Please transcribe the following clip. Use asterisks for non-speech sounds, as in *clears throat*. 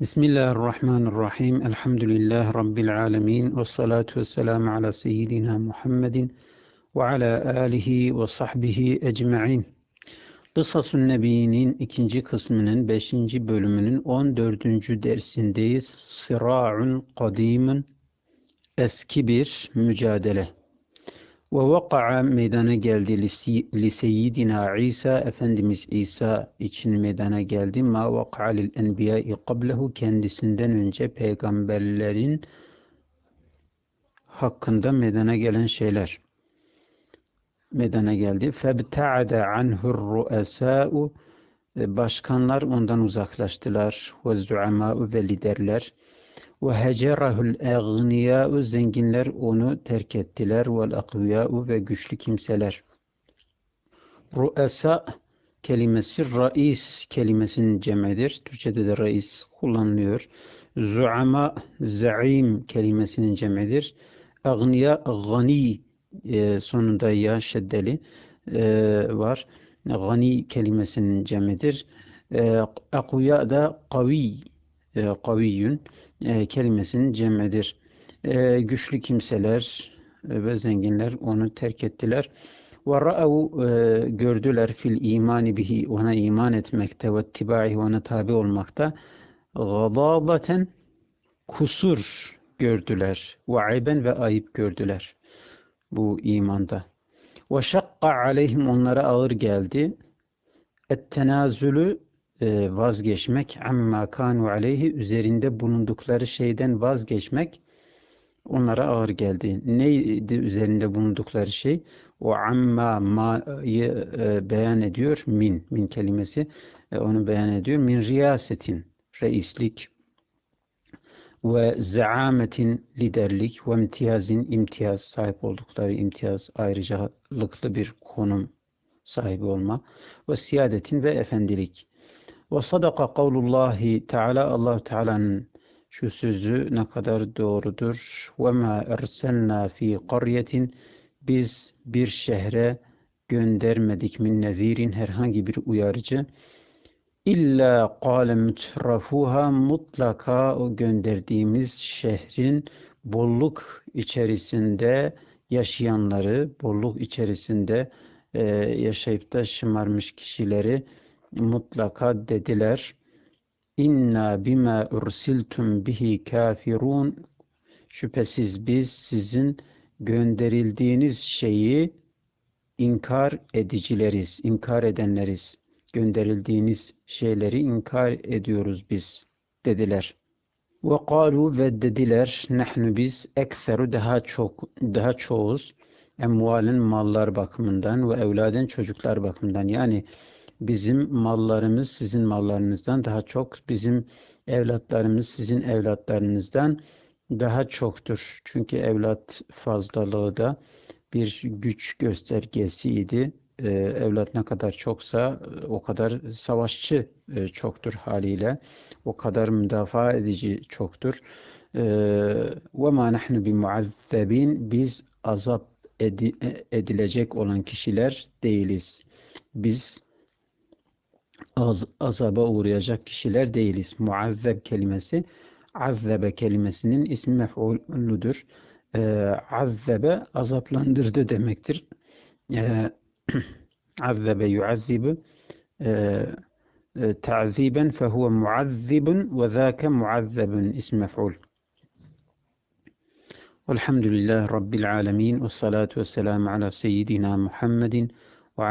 Bismillahirrahmanirrahim. Elhamdülillah Rabbil alemin. Ve salatu ve selamu ala seyyidina Muhammedin ve ala alihi ve sahbihi ecma'in. Kısasun Nebi'nin ikinci kısmının beşinci bölümünün on dördüncü dersindeyiz. Sıra'un kadimun eski bir mücadele. Ve vaka'a meydana geldi li seyyidina İsa, Efendimiz İsa için meydana geldi. Ma vaka'a lil enbiyai qablehu kendisinden önce peygamberlerin hakkında meydana gelen şeyler meydana geldi. Febta'ade anhur ru'esâ'u başkanlar ondan uzaklaştılar. Ve zu'amâ'u ve liderler. Ve hecerahul egniyâ'u zenginler onu terk ettiler. Vel akviyâ'u ve güçlü kimseler. Ru'esa kelimesi rais kelimesinin cemidir. Türkçede de rais kullanılıyor. Zu'ama za'im kelimesinin cemidir. Agniya gani e, sonunda ya şeddeli e, var. Gani kelimesinin cemidir. E, akviya da kavi e, e, kelimesinin cemidir. E, güçlü kimseler e, ve zenginler onu terk ettiler. Ve ra'u e, gördüler fil imani bihi ona iman etmekte ve tibai ona tabi olmakta gadadaten kusur gördüler ve ayben ve ayıp gördüler bu imanda. Ve şakka aleyhim onlara ağır geldi. Et tenazülü vazgeçmek amma kanu aleyhi üzerinde bulundukları şeyden vazgeçmek onlara ağır geldi. Neydi üzerinde bulundukları şey? O amma ma'yı e, beyan ediyor. Min, min kelimesi e, onu beyan ediyor. Min riyasetin, reislik ve zaametin liderlik ve imtiyazin imtiyaz sahip oldukları imtiyaz ayrıcalıklı bir konum sahibi olma ve siyadetin ve efendilik. Ve sadaka kavlullahi Teala Allah Teala'nın şu sözü ne kadar doğrudur. Ve ma erselna fi qaryetin biz bir şehre göndermedik min nezirin herhangi bir uyarıcı. İlla kâle mütrafuha mutlaka o gönderdiğimiz şehrin bolluk içerisinde yaşayanları, bolluk içerisinde yaşayıp da şımarmış kişileri mutlaka dediler. İnna bima ursiltum bihi kafirun. Şüphesiz biz sizin gönderildiğiniz şeyi inkar edicileriz, inkar edenleriz. Gönderildiğiniz şeyleri inkar ediyoruz biz dediler. Ve kalu ve dediler nahnu biz ekseru daha çok daha çoğuz emvalin mallar bakımından ve evladın çocuklar bakımından yani bizim mallarımız sizin mallarınızdan daha çok, bizim evlatlarımız sizin evlatlarınızdan daha çoktur. Çünkü evlat fazlalığı da bir güç göstergesiydi. Ee, evlat ne kadar çoksa o kadar savaşçı e, çoktur haliyle. O kadar müdafaa edici çoktur. Ve ma nahnu bi muazzebin biz azap edilecek olan kişiler değiliz. Biz az, azaba uğrayacak kişiler değiliz. Muazzeb kelimesi azzebe kelimesinin ismi mef'uludur. Ee, azzebe azaplandırdı demektir. Ee, *clears throat* azzebe yuazzibu e, e, ta'ziben fehuve muazzibun ve zâke muazzebun ismi mef'ul. Velhamdülillahi Rabbil alemin ve salatu ve selamu ala seyyidina Muhammedin ve